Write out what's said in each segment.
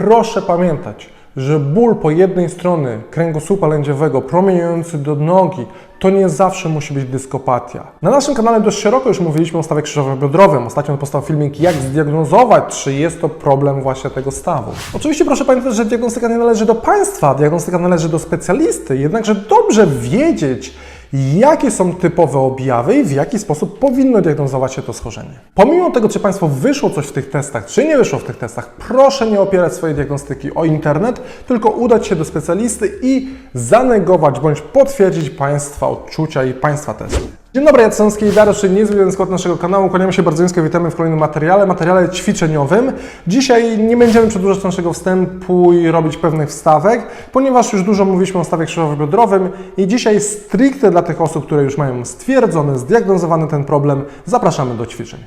Proszę pamiętać, że ból po jednej stronie kręgosłupa lędźwiowego promieniujący do nogi to nie zawsze musi być dyskopatia. Na naszym kanale dość szeroko już mówiliśmy o stawie krzyżowo-biodrowym. Ostatnio powstał filmik, jak zdiagnozować, czy jest to problem właśnie tego stawu. Oczywiście proszę pamiętać, że diagnostyka nie należy do Państwa, diagnostyka należy do specjalisty, jednakże dobrze wiedzieć, jakie są typowe objawy i w jaki sposób powinno diagnozować się to schorzenie. Pomimo tego, czy Państwo wyszło coś w tych testach, czy nie wyszło w tych testach, proszę nie opierać swojej diagnostyki o internet, tylko udać się do specjalisty i zanegować bądź potwierdzić Państwa odczucia i Państwa testy. Dzień dobry, ja Cesarski i Dariusz, niezły skład naszego kanału. Kłaniamy się bardzo nisko, witamy w kolejnym materiale, materiale ćwiczeniowym. Dzisiaj nie będziemy przedłużać naszego wstępu i robić pewnych wstawek, ponieważ już dużo mówiliśmy o stawie krzyżowo-biodrowym i dzisiaj stricte dla tych osób, które już mają stwierdzony, zdiagnozowany ten problem, zapraszamy do ćwiczeń.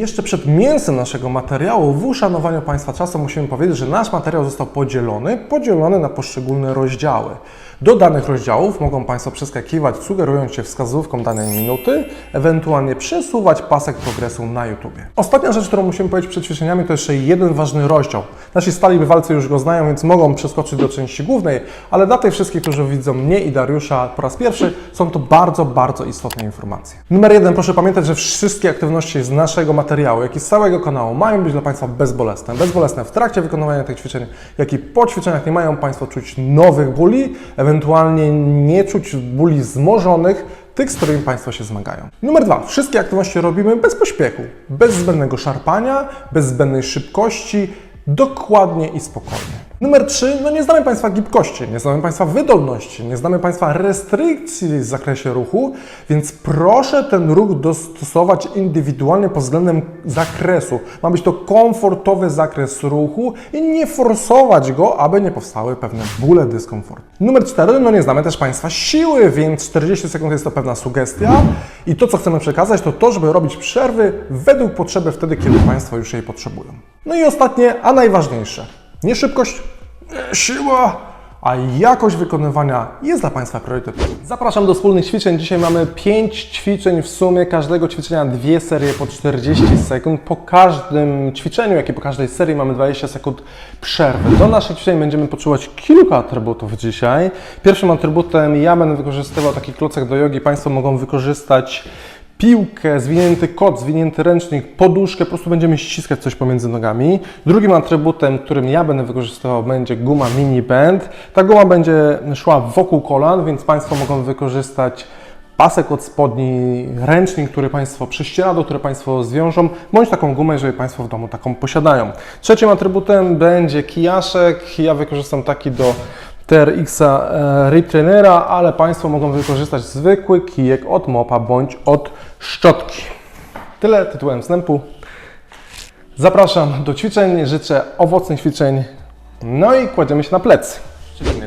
Jeszcze przed mięsem naszego materiału, w uszanowaniu Państwa czasu, musimy powiedzieć, że nasz materiał został podzielony, podzielony na poszczególne rozdziały. Do danych rozdziałów mogą Państwo przeskakiwać, sugerując się wskazówką danej minuty, ewentualnie przesuwać pasek progresu na YouTube. Ostatnia rzecz, którą musimy powiedzieć przed ćwiczeniami, to jeszcze jeden ważny rozdział. Nasi stali bywalcy już go znają, więc mogą przeskoczyć do części głównej, ale dla tych wszystkich, którzy widzą mnie i Dariusza po raz pierwszy, są to bardzo, bardzo istotne informacje. Numer jeden, proszę pamiętać, że wszystkie aktywności z naszego materiału, jak i z całego kanału mają być dla Państwa bezbolesne. Bezbolesne w trakcie wykonywania tych ćwiczeń, jak i po ćwiczeniach nie mają Państwo czuć nowych bóli, ewentualnie nie czuć bóli wzmożonych, tych, z którymi Państwo się zmagają. Numer dwa. Wszystkie aktywności robimy bez pośpiechu, bez zbędnego szarpania, bez zbędnej szybkości, dokładnie i spokojnie. Numer 3, no nie znamy Państwa gibkości, nie znamy Państwa wydolności, nie znamy Państwa restrykcji w zakresie ruchu, więc proszę ten ruch dostosować indywidualnie pod względem zakresu. Ma być to komfortowy zakres ruchu i nie forsować go, aby nie powstały pewne bóle, dyskomfort. Numer 4, no nie znamy też Państwa siły, więc 40 sekund jest to pewna sugestia i to, co chcemy przekazać, to to, żeby robić przerwy według potrzeby wtedy, kiedy Państwo już jej potrzebują. No i ostatnie, a najważniejsze, nie szybkość, nie siła, a jakość wykonywania jest dla Państwa priorytetem. Zapraszam do wspólnych ćwiczeń. Dzisiaj mamy 5 ćwiczeń w sumie, każdego ćwiczenia dwie serie po 40 sekund. Po każdym ćwiczeniu, jak i po każdej serii mamy 20 sekund przerwy. Do naszych ćwiczeń będziemy potrzebować kilku atrybutów dzisiaj. Pierwszym atrybutem ja będę wykorzystywał taki klocek do jogi. Państwo mogą wykorzystać piłkę, zwinięty kot, zwinięty ręcznik, poduszkę, po prostu będziemy ściskać coś pomiędzy nogami. Drugim atrybutem, którym ja będę wykorzystywał, będzie guma mini band. Ta guma będzie szła wokół kolan, więc Państwo mogą wykorzystać pasek od spodni, ręcznik, który Państwo, prześcieradło, które Państwo zwiążą, bądź taką gumę, jeżeli Państwo w domu taką posiadają. Trzecim atrybutem będzie kijaszek. Ja wykorzystam taki do TRX-a e, Rip Trainera, ale Państwo mogą wykorzystać zwykły kijek od mopa bądź od szczotki. Tyle tytułem wstępu. Zapraszam do ćwiczeń, życzę owocnych ćwiczeń, no i kładziemy się na plecy.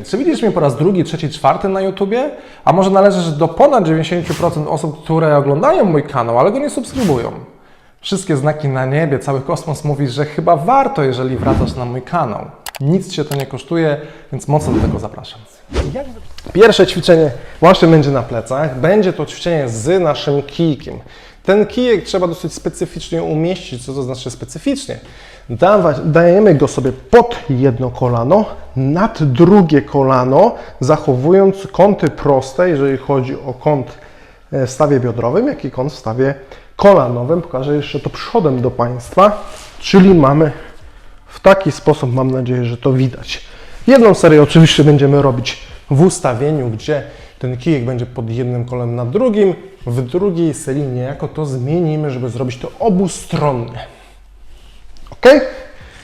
Czy widzisz mnie po raz drugi, trzeci, czwarty na YouTubie? A może należysz do ponad 90% osób, które oglądają mój kanał, ale go nie subskrybują? Wszystkie znaki na niebie, cały kosmos mówi, że chyba warto, jeżeli wracasz na mój kanał. Nic Cię to nie kosztuje, więc mocno do tego zapraszam. Pierwsze ćwiczenie właśnie będzie na plecach. Będzie to ćwiczenie z naszym kijkiem. Ten kijek trzeba dosyć specyficznie umieścić. Co to znaczy specyficznie? Dawać, dajemy go sobie pod jedno kolano, nad drugie kolano, zachowując kąty proste, jeżeli chodzi o kąt w stawie biodrowym, jak i kąt w stawie kolanowym. Pokażę jeszcze to przodem do Państwa, czyli mamy w taki sposób, mam nadzieję, że to widać. Jedną serię oczywiście będziemy robić w ustawieniu, gdzie ten kijek będzie pod jednym kolem na drugim. W drugiej serii niejako to zmienimy, żeby zrobić to obustronnie. Ok?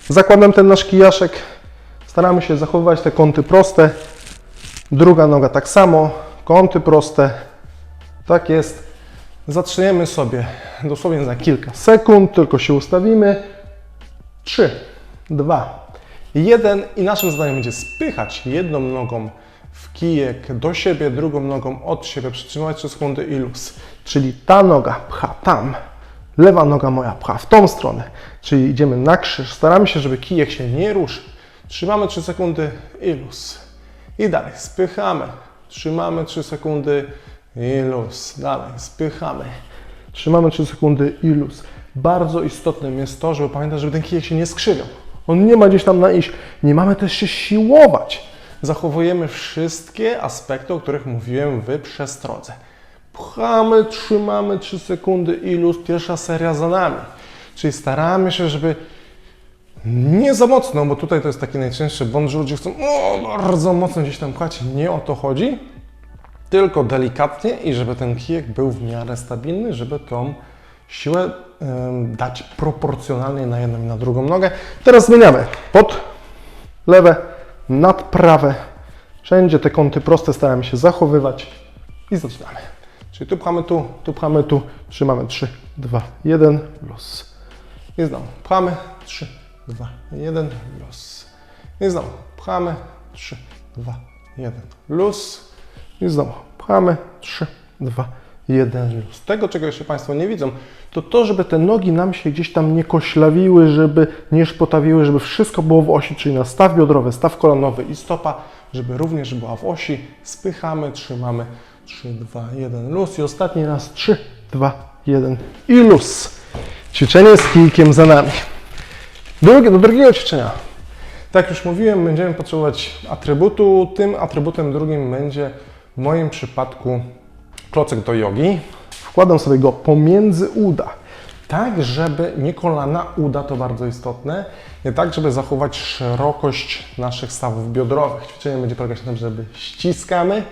Zakładam ten nasz kijaszek. Staramy się zachowywać te kąty proste. Druga noga tak samo, kąty proste. Tak jest. Zatrzymamy sobie dosłownie za kilka sekund, tylko się ustawimy. 3, 2, 1 i naszym zadaniem będzie spychać jedną nogą w kijek do siebie, drugą nogą od siebie, przytrzymać 3 sekundy i luz. Czyli ta noga pcha tam, lewa noga moja pcha w tą stronę. Czyli idziemy na krzyż, staramy się, żeby kijek się nie ruszył. Trzymamy 3 sekundy i luz. I dalej spychamy. Trzymamy 3 sekundy i luz. Dalej, spychamy. Trzymamy 3 sekundy i luz. Bardzo istotnym jest to, żeby pamiętać, żeby ten kijek się nie skrzywiał. On nie ma gdzieś tam na iść. Nie mamy też się siłować. Zachowujemy wszystkie aspekty, o których mówiłem w przestrodze. Pchamy, trzymamy 3 sekundy i luz. Pierwsza seria za nami. Czyli staramy się, żeby nie za mocno, bo tutaj to jest taki najczęstszy błąd, że ludzie chcą o, bardzo mocno gdzieś tam pchać. Nie o to chodzi, tylko delikatnie i żeby ten kijek był w miarę stabilny, żeby tą siłę em, dać proporcjonalnie na jedną i na drugą nogę. Teraz zmieniamy pod lewe, nad prawe. Wszędzie te kąty proste staramy się zachowywać i zaczynamy. Czyli tu pchamy tu, tu pchamy tu, trzymamy 3, 2, 1, luz. I znowu pchamy, 3, 2, 1, luz. I znowu pchamy, 3, 2, 1, luz. I znowu pchamy, 3, 2, 1, luz. Tego, czego jeszcze Państwo nie widzą, to to, żeby te nogi nam się gdzieś tam nie koślawiły, żeby nie szpotawiły, żeby wszystko było w osi, czyli na staw biodrowy, staw kolanowy i stopa, żeby również była w osi. Spychamy, trzymamy, 3, 2, 1, luz. I ostatni raz, 3, 2, 1 i luz. Ćwiczenie z kijkiem za nami. Drugie, do drugiego ćwiczenia. Tak już mówiłem, będziemy potrzebować atrybutu. Tym atrybutem drugim będzie w moim przypadku klocek do jogi. Wkładam sobie go pomiędzy uda. Tak, żeby nie kolana, uda to bardzo istotne. Nie tak, żeby zachować szerokość naszych stawów biodrowych. Ćwiczenie będzie polegać na tym, żeby ściskamy,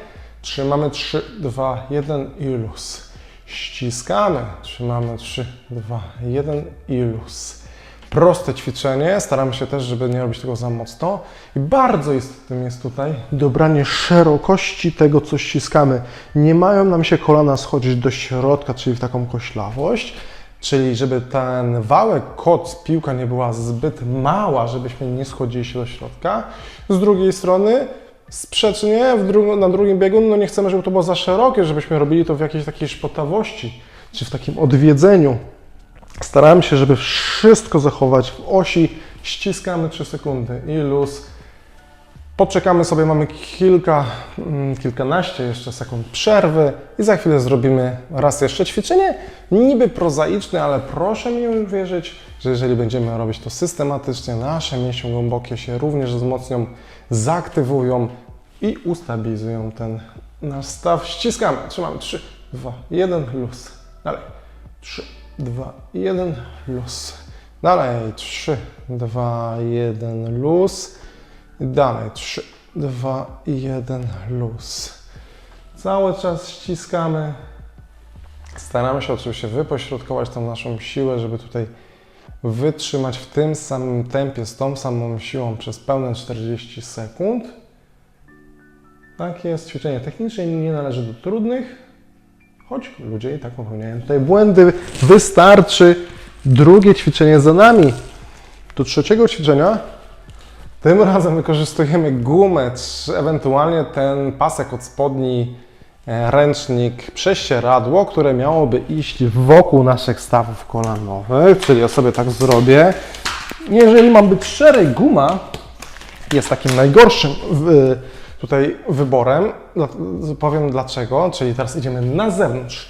trzymamy 3, 2, 1 i luz. Ściskamy, trzymamy 3, 2, 1 i luz. Proste ćwiczenie, staramy się też, żeby nie robić tego za mocno. I bardzo istotnym jest tutaj dobranie szerokości tego, co ściskamy. Nie mają nam się kolana schodzić do środka, czyli w taką koślawość, czyli żeby ten wałek, koc, piłka nie była zbyt mała, żebyśmy nie schodzili się do środka. Z drugiej strony sprzecznie dru- na drugim biegu, no nie chcemy, żeby to było za szerokie, żebyśmy robili to w jakiejś takiej szpotawości, czy w takim odwiedzeniu. Staramy się, żeby wszystko zachować w osi. Ściskamy 3 sekundy i luz. Poczekamy sobie, mamy kilka, mm, kilkanaście jeszcze sekund przerwy i za chwilę zrobimy raz jeszcze ćwiczenie. Niby prozaiczne, ale proszę mi uwierzyć, że jeżeli będziemy robić to systematycznie, nasze mięśnie głębokie się również wzmocnią, zaktywują i ustabilizują ten nasz staw. Ściskamy, trzymamy 3, 2, 1, luz. Dalej. 3, 2, 1, luz. Dalej 3, 2, 1, luz. Dalej 3, 2, 1, luz. Cały czas ściskamy. Staramy się oczywiście wypośrodkować tą naszą siłę, żeby tutaj wytrzymać w tym samym tempie, z tą samą siłą przez pełne 40 sekund. Takie jest ćwiczenie techniczne, nie należy do trudnych, choć ludzie i tak popełniają tutaj błędy. Wystarczy drugie ćwiczenie za nami. Do trzeciego ćwiczenia tym razem wykorzystujemy gumę, czy ewentualnie ten pasek od spodni, e, ręcznik, prześcieradło, które miałoby iść wokół naszych stawów kolanowych, czyli ja sobie tak zrobię. Jeżeli mam być szczery, guma jest takim najgorszym tutaj wyborem. Powiem dlaczego, czyli teraz idziemy na zewnątrz.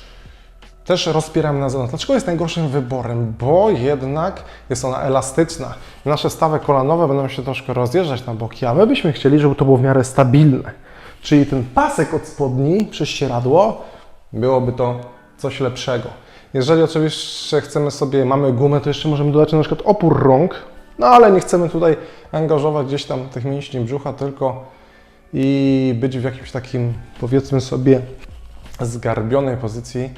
Też rozpieramy na zewnątrz. Dlaczego jest najgorszym wyborem? Bo jednak jest ona elastyczna. Nasze stawy kolanowe będą się troszkę rozjeżdżać na boki, a my byśmy chcieli, żeby to było w miarę stabilne. Czyli ten pasek od spodni, prześcieradło, byłoby to coś lepszego. Jeżeli oczywiście chcemy sobie, mamy gumę, to jeszcze możemy dodać na przykład opór rąk, no ale nie chcemy tutaj angażować gdzieś tam tych mięśni brzucha, tylko i być w jakimś takim, powiedzmy sobie, zgarbionej pozycji.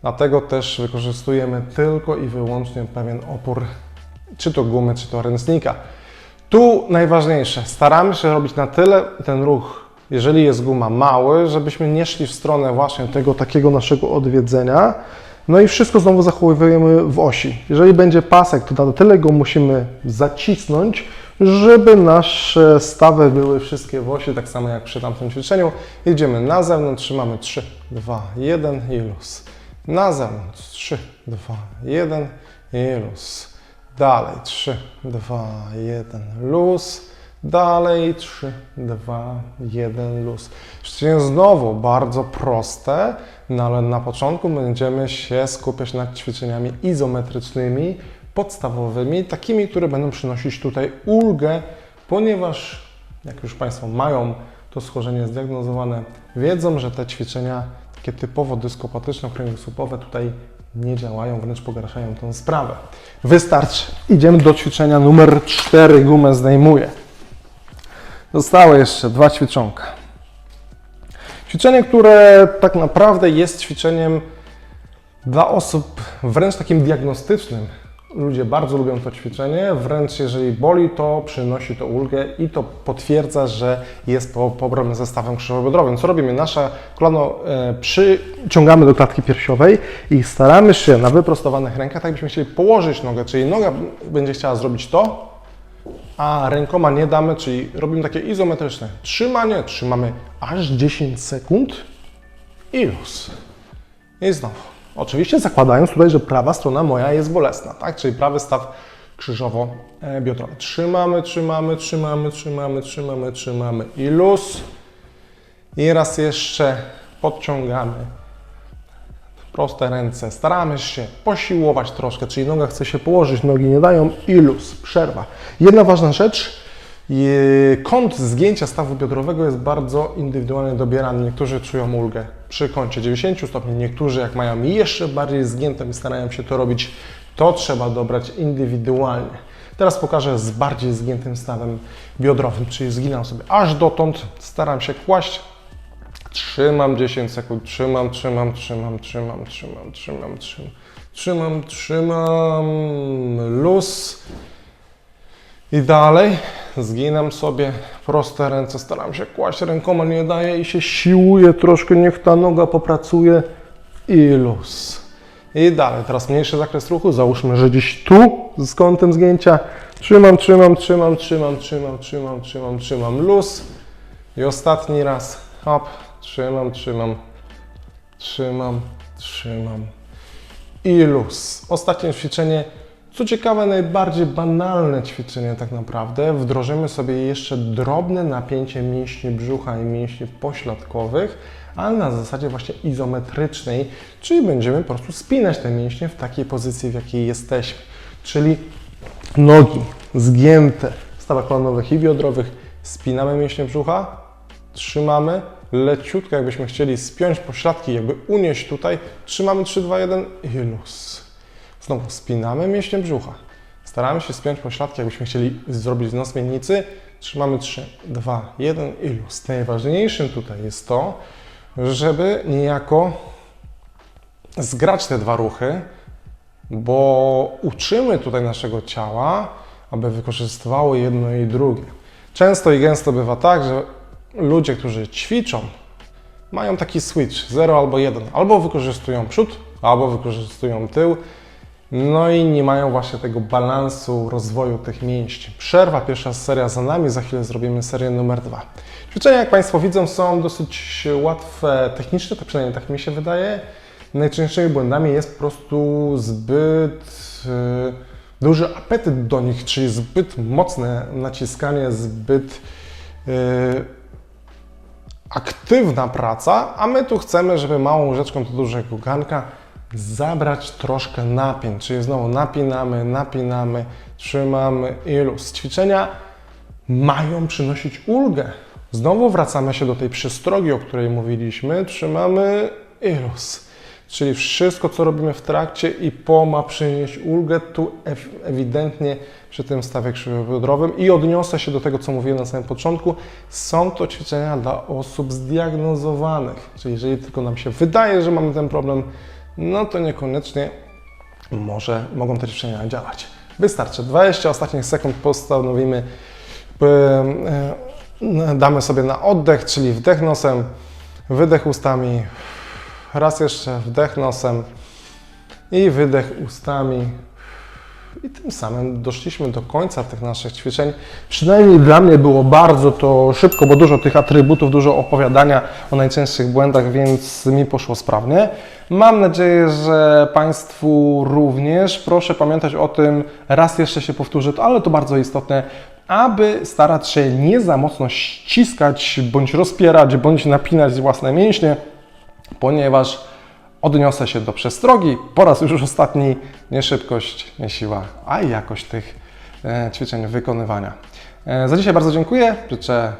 Dlatego też wykorzystujemy tylko i wyłącznie pewien opór, czy to gumy, czy to ręcznika. Tu najważniejsze, staramy się robić na tyle ten ruch, jeżeli jest guma mały, żebyśmy nie szli w stronę właśnie tego takiego naszego odwiedzenia. No i wszystko znowu zachowujemy w osi. Jeżeli będzie pasek, to na tyle go musimy zacisnąć, żeby nasze stawy były wszystkie w osi, tak samo jak przy tamtym ćwiczeniu. Idziemy na zewnątrz, trzymamy 3, 2, 1 i luz. Na zewnątrz 3, 2, 1 i luz. Dalej 3, 2, 1, luz. Dalej 3, 2, 1, luz. Ćwiczenie znowu bardzo proste, no ale na początku będziemy się skupiać nad ćwiczeniami izometrycznymi, podstawowymi, takimi, które będą przynosić tutaj ulgę, ponieważ jak już Państwo mają to schorzenie zdiagnozowane, wiedzą, że te ćwiczenia takie typowo dyskopatyczno-kręgosłupowe tutaj nie działają, wręcz pogarszają tą sprawę. Wystarczy. Idziemy do ćwiczenia numer 4. Gumę zdejmuję. Zostały jeszcze dwa ćwiczonka. Ćwiczenie, które tak naprawdę jest ćwiczeniem dla osób wręcz takim diagnostycznym. Ludzie bardzo lubią to ćwiczenie, wręcz jeżeli boli, to przynosi to ulgę i to potwierdza, że jest po problem ze stawem krzyżowo-biodrowym. Co robimy? Nasze kolano e, przyciągamy do klatki piersiowej i staramy się na wyprostowanych rękach, tak byśmy chcieli położyć nogę, czyli noga będzie chciała zrobić to, a rękoma nie damy, czyli robimy takie izometryczne trzymanie, trzymamy aż 10 sekund i luz. I znowu. Oczywiście zakładając tutaj, że prawa strona moja jest bolesna, tak? Czyli prawy staw krzyżowo-biodrowy. Trzymamy, trzymamy, trzymamy, trzymamy, trzymamy, trzymamy i luz. I raz jeszcze podciągamy proste ręce. Staramy się posiłować troszkę, czyli noga chce się położyć, nogi nie dają i luz, przerwa. Jedna ważna rzecz, kąt zgięcia stawu biodrowego jest bardzo indywidualnie dobierany. Niektórzy czują ulgę przy kącie 90 stopni, niektórzy jak mają jeszcze bardziej zgięte i starają się to robić, to trzeba dobrać indywidualnie. Teraz pokażę z bardziej zgiętym stawem biodrowym, czyli zginam sobie aż dotąd, staram się kłaść Trzymam 10 sekund, trzymam, trzymam, trzymam, trzymam, trzymam, trzymam, trzymam, trzymam, trzymam, luz. I dalej zginam sobie proste ręce, staram się kłaść rękoma, nie daję i się siłuję troszkę, niech ta noga popracuje. I luz. I dalej, teraz mniejszy zakres ruchu, załóżmy, że gdzieś tu z kątem zgięcia, trzymam, trzymam, trzymam, trzymam, trzymam, trzymam, trzymam, trzymam, luz. I ostatni raz, hop, trzymam, trzymam, trzymam, trzymam. I luz. Ostatnie ćwiczenie, co ciekawe, najbardziej banalne ćwiczenie tak naprawdę. Wdrożymy sobie jeszcze drobne napięcie mięśni brzucha i mięśni pośladkowych, ale na zasadzie właśnie izometrycznej, czyli będziemy po prostu spinać te mięśnie w takiej pozycji, w jakiej jesteśmy. Czyli nogi zgięte stawach kolanowych i biodrowych, spinamy mięśnie brzucha, trzymamy, leciutko jakbyśmy chcieli spiąć pośladki, jakby unieść tutaj, trzymamy 3, 2, 1 i luz. Znowu spinamy mięśnie brzucha. Staramy się spiąć pośladki, jakbyśmy chcieli zrobić nos miednicy. Trzymamy 3, 2, 1 i luz. Najważniejszym tutaj jest to, żeby niejako zgrać te dwa ruchy, bo uczymy tutaj naszego ciała, aby wykorzystywało jedno i drugie. Często i gęsto bywa tak, że ludzie, którzy ćwiczą, mają taki switch 0 albo 1. Albo wykorzystują przód, albo wykorzystują tył. No i nie mają właśnie tego balansu rozwoju tych mięśni. Przerwa, pierwsza seria za nami, za chwilę zrobimy serię numer dwa. Ćwiczenia, jak Państwo widzą, są dosyć łatwe technicznie, to przynajmniej tak mi się wydaje. Najczęstszymi błędami jest po prostu zbyt e, duży apetyt do nich, czyli zbyt mocne naciskanie, zbyt e, aktywna praca, a my tu chcemy, żeby małą łyżeczką do dużego garnka zabrać troszkę napięć, czyli znowu napinamy, napinamy, trzymamy i luz. Ćwiczenia mają przynosić ulgę. Znowu wracamy się do tej przystrogi, o której mówiliśmy, trzymamy i luz. Czyli wszystko, co robimy w trakcie i po ma przynieść ulgę, tu ew- ewidentnie przy tym stawie krzyżowo-biodrowym i odniosę się do tego, co mówiłem na samym początku. Są to ćwiczenia dla osób zdiagnozowanych, czyli jeżeli tylko nam się wydaje, że mamy ten problem, no to niekoniecznie może mogą te ćwiczenia działać. Wystarczy 20 ostatnich sekund postanowimy, e, damy sobie na oddech, czyli wdech nosem, wydech ustami, raz jeszcze wdech nosem i wydech ustami. I tym samym doszliśmy do końca tych naszych ćwiczeń. Przynajmniej dla mnie było bardzo to szybko, bo dużo tych atrybutów, dużo opowiadania o najczęstszych błędach, więc mi poszło sprawnie. Mam nadzieję, że Państwu również. Proszę pamiętać o tym, raz jeszcze się powtórzę, to, ale to bardzo istotne, aby starać się nie za mocno ściskać, bądź rozpierać, bądź napinać własne mięśnie, ponieważ odniosę się do przestrogi. Po raz już ostatni, nie szybkość, nie siła, a i jakość tych e, ćwiczeń wykonywania. E, za dzisiaj bardzo dziękuję, życzę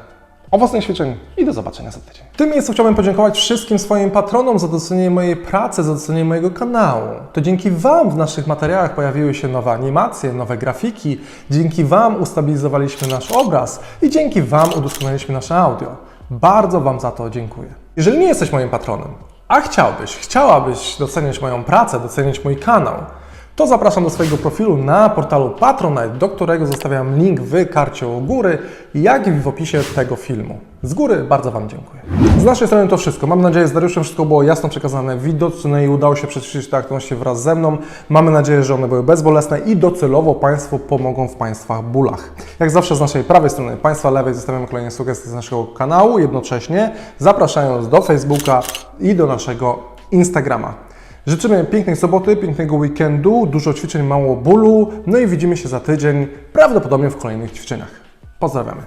owocnych ćwiczeń i do zobaczenia za tydzień. W tym miejscu chciałbym podziękować wszystkim swoim patronom za docenienie mojej pracy, za docenienie mojego kanału. To dzięki Wam w naszych materiałach pojawiły się nowe animacje, nowe grafiki, dzięki Wam ustabilizowaliśmy nasz obraz i dzięki Wam udoskonaliliśmy nasze audio. Bardzo Wam za to dziękuję. Jeżeli nie jesteś moim patronem, a chciałbyś, chciałabyś docenić moją pracę, docenić mój kanał, to zapraszam do swojego profilu na portalu Patronite, do którego zostawiam link w karcie u góry, jak i w opisie tego filmu. Z góry bardzo Wam dziękuję. Z naszej strony to wszystko. Mam nadzieję, że z Dariuszem wszystko było jasno przekazane, widoczne i udało się przećwiczyć te aktywności wraz ze mną. Mamy nadzieję, że one były bezbolesne i docelowo Państwu pomogą w Państwa bólach. Jak zawsze z naszej prawej strony, Państwa lewej zostawiamy kolejne sugestie z naszego kanału, jednocześnie zapraszając do Facebooka i do naszego Instagrama. Życzymy pięknej soboty, pięknego weekendu, dużo ćwiczeń, mało bólu, no i widzimy się za tydzień, prawdopodobnie w kolejnych ćwiczeniach. Pozdrawiamy.